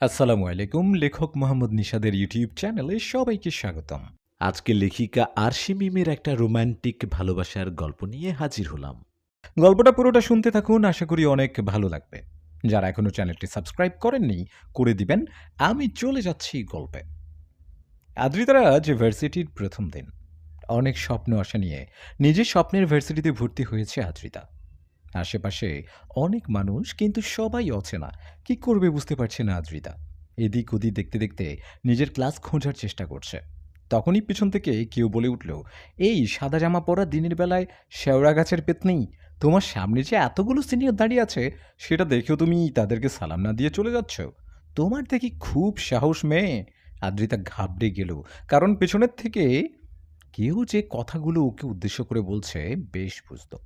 আসসালামু আলাইকুম, লেখক মোহাম্মদ নিশাদের ইউটিউব চ্যানেলে সবাইকে স্বাগতম। আজকে লেখিকা আরশি মিমের একটা রোমান্টিক ভালোবাসার গল্প নিয়ে হাজির হলাম। গল্পটা পুরোটা শুনতে থাকুন, আশা করি অনেক ভালো লাগবে। যারা এখনও চ্যানেলটি সাবস্ক্রাইব করেননি, করে দিবেন। আমি চলে যাচ্ছি গল্পে। আদ্রিতারা যে ভার্সিটির প্রথম দিন। অনেক স্বপ্ন আশা নিয়ে নিজের স্বপ্নের ভার্সিটিতে ভর্তি হয়েছে আদ্রিতা আশেপাশে অনেক মানুষ কিন্তু সবাই অচেনা। কি করবে বুঝতে পারছে না আদ্রিতা। এদিক ওদিক দেখতে দেখতে নিজের ক্লাস খোঁজার চেষ্টা করছে। তখনই পিছন থেকে কেউ বলে উঠল, এই সাদা জামা পরা দিনের বেলায় শেওড়া গাছের পেতনি, তোমার সামনে যে এতগুলো সিনিয়র দাঁড়িয়ে আছে, সেটা দেখেও তুমি তাদেরকে সালাম না দিয়ে চলে যাচ্ছ? তোমার দেখি খুব সাহস মেয়ে। আদ্রিতা ঘাবড়ে গেল, কারণ পেছনের থেকে কেউ যে কথাগুলো ওকে উদ্দেশ্য করে বলছে বেশ বুঝতো।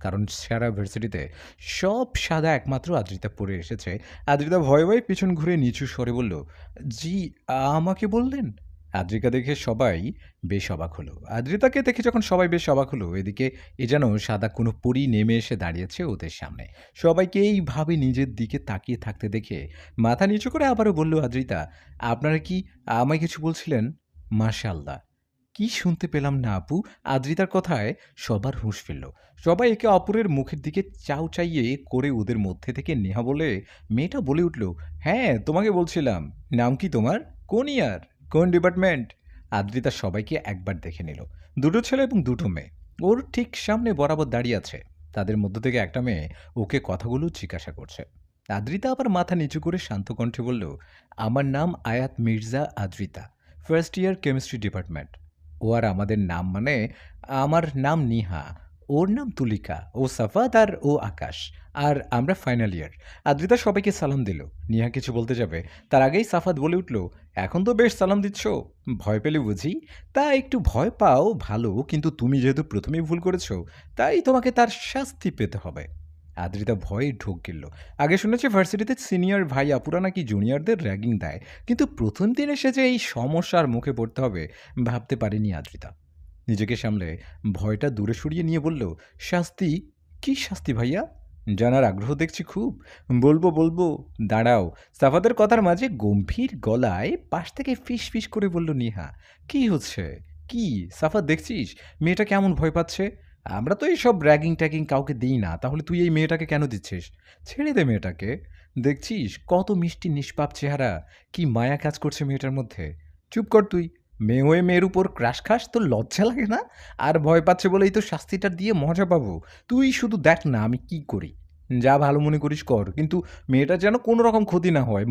কারণ সারা ভার্সিটিতে সব সাদা একমাত্র আদ্রিতা পড়ে এসেছে। আদ্রিতা ভয়ে ভয়ে পিছন ঘুরে নিচু স্বরে বলল, জি, আমাকে বললেন? আদ্রিকা দেখে সবাই বেশ অবাক হলো। আদ্রিতাকে দেখে যখন সবাই বেশ অবাক হলো, এদিকে এ যেন সাদা কোনো পরি নেমে এসে দাঁড়িয়েছে ওদের সামনে। সবাইকে এইভাবে নিজের দিকে তাকিয়ে থাকতে দেখে মাথা নিচু করে আবারও বলল, আদ্রিতা, আপনারা কি আমায় কিছু বলছিলেন? মাশাল্লাহ কি শুনতে পেলাম না আপু? আদ্রিতার কথায় সবার হুঁশ ফিরল। সবাই একে অপরের মুখের দিকে চাউ চাইয়ে করে ওদের মধ্যে থেকে নেহা বলে, মেয়েটা বলে উঠল হ্যাঁ তোমাকে বলছিলাম। নাম কি তোমার? কোন ইয়ার? কোন ডিপার্টমেন্ট? আদ্রিতা সবাইকে একবার দেখে নিল। দুটো ছেলে এবং দুটো মেয়ে। ওর ঠিক সামনে বরাবর দাঁড়িয়ে আছে। তাদের মধ্য থেকে একটা মেয়ে ওকে কথাগুলো জিজ্ঞাসা করছে। আদ্রিতা আবার মাথা নিচু করে শান্ত কণ্ঠে বলল, আমার নাম Ayat Mirza Adrita first year chemistry department ও আর আমাদের নাম মানে আমার নাম নিহা, ওর নাম তুলিকা, ও সাফাত আর ও আকাশ। আর আমরা ফাইনাল ইয়ার আদ্রিতা সবাইকে সালাম দিল। নিহা কিছু বলতে যাবে। তার আগেই সাফাত বলে উঠল, এখন তো বেশ সালাম দিচ্ছ। ভয় পেলে বুঝি? তা একটু ভয় পাও ভালো, কিন্তু তুমি যেহেতু প্রথমেই ভুল করেছ, তাই তোমাকে তার শাস্তি পেতে হবে। আদ্রিতা ভয়ে ঢোক গেল আগে শুনেছি ভার্সিটিতে সিনিয়র ভাই আপুরা নাকি জুনিয়রদের র্যাগিং দেয়, কিন্তু প্রথম দিন এসে যে এই সমস্যার মুখে পড়তে হবে ভাবতে পারেনি আদ্রিতা। নিজেকে সামলে ভয়টা দূরে সরিয়ে নিয়ে বলল, শাস্তি? কি শাস্তি ভাইয়া? জানার আগ্রহ দেখছি খুব। বলব বলব, দাঁড়াও। সাফাদের কথার মাঝে গম্ভীর গলায় পাশ থেকে ফিস ফিস করে বলল নিহা, কি হচ্ছে? কি? সাফাত দেখছিস? মেয়েটা কেমন ভয় পাচ্ছে? আমরা তো এইসব র্যাগিং ট্যাগিং কাউকে দিই না, তাহলে তুই এই মেয়েটাকে কেন দিচ্ছিস? ছেড়ে দে মেয়েটাকে। দেখছিস কত মিষ্টি নিষ্পাপ চেহারা, কি মায়া কাজ করছে মেয়েটার মধ্যে। চুপ কর তুই, মেয়ে হয়ে মেয়ের উপর ক্রাশ খাস, তোর লজ্জা লাগে না? আর ভয় পাচ্ছে বলেই তো শাস্তিটা দিয়ে মজা পাবো। তুই শুধু দেখ না আমি কি করি। যা ভালো মনে করিস কর, কিন্তু মেয়েটা যেন কোনো রকম ক্ষতি না হয়